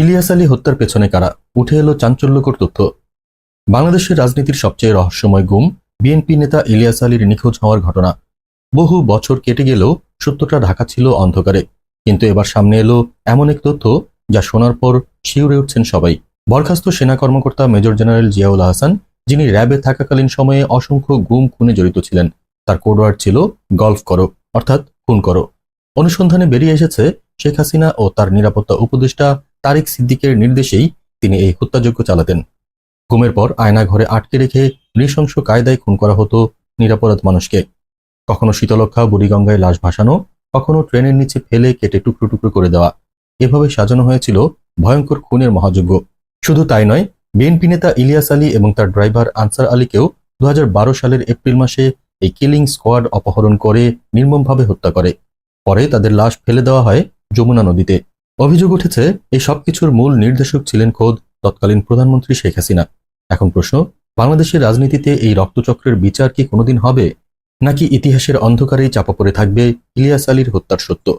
ইলিয়াস আলী হত্যার পেছনে কারা? উঠে এলো চাঞ্চল্যকর তথ্য। বাংলাদেশের রাজনীতির সবচেয়ে রহস্যময় গুম বিএনপি নেতা ইলিয়াস আলীর নিখোঁজ হওয়ার ঘটনা। বহু বছর কেটে গেলেও সত্যটা ঢাকা ছিল অন্ধকারে। কিন্তু এবার সামনে এলো এমন এক তথ্য যা শোনার পর শিউরে উঠছেন সবাই। বরখাস্ত সেনা কর্মকর্তা মেজর জেনারেল জিয়াউল হাসান, যিনি র্যাবে থাকাকালীন সময়ে অসংখ্য গুম খুনে জড়িত ছিলেন। তার কোডওয়ার্ড ছিল, গল্ফ করো অর্থাৎ, খুন করো অনুসন্ধানে বেরিয়ে এসেছে শেখ হাসিনা ও তার নিরাপত্তা উপদেষ্টা তারিক সিদ্দিকের নির্দেশেই তিনি এই হত্যাযজ্ঞ চালাতেন। ঘুমের পর আয়না ঘরে আটকে রেখে নৃশংস কায়দায় খুন করা হতো নিরাপরাধ মানুষকে। কখনো শীতলক্ষা বুড়িগঙ্গায় লাশ ভাসানো, কখনো ট্রেনের নিচে ফেলে কেটে টুকরো টুকরো করে দেওয়া। এভাবে সাজানো হয়েছিল ভয়ঙ্কর খুনের মহাযজ্ঞ। শুধু তাই নয়, বিএনপি নেতা ইলিয়াস আলী এবং তার ড্রাইভার আনসার আলীকেও দু হাজার বারো সালের এপ্রিল মাসে এই কিলিং স্কোয়াড অপহরণ করে নির্মমভাবে হত্যা করে। পরে তাদের লাশ ফেলে দেওয়া হয় যমুনা নদীতে। অভিযোগ উঠেছে, এই সবকিছুর মূল নির্দেশক ছিলেন খোদ তৎকালীন প্রধানমন্ত্রী শেখ হাসিনা। এখন প্রশ্ন, বাংলাদেশের রাজনীতিতে এই রক্তচক্রের বিচার কি কোনোদিন হবে? নাকি ইতিহাসের অন্ধকারেই চাপা পড়ে থাকবে ইলিয়াস আলীর হত্যার সত্য?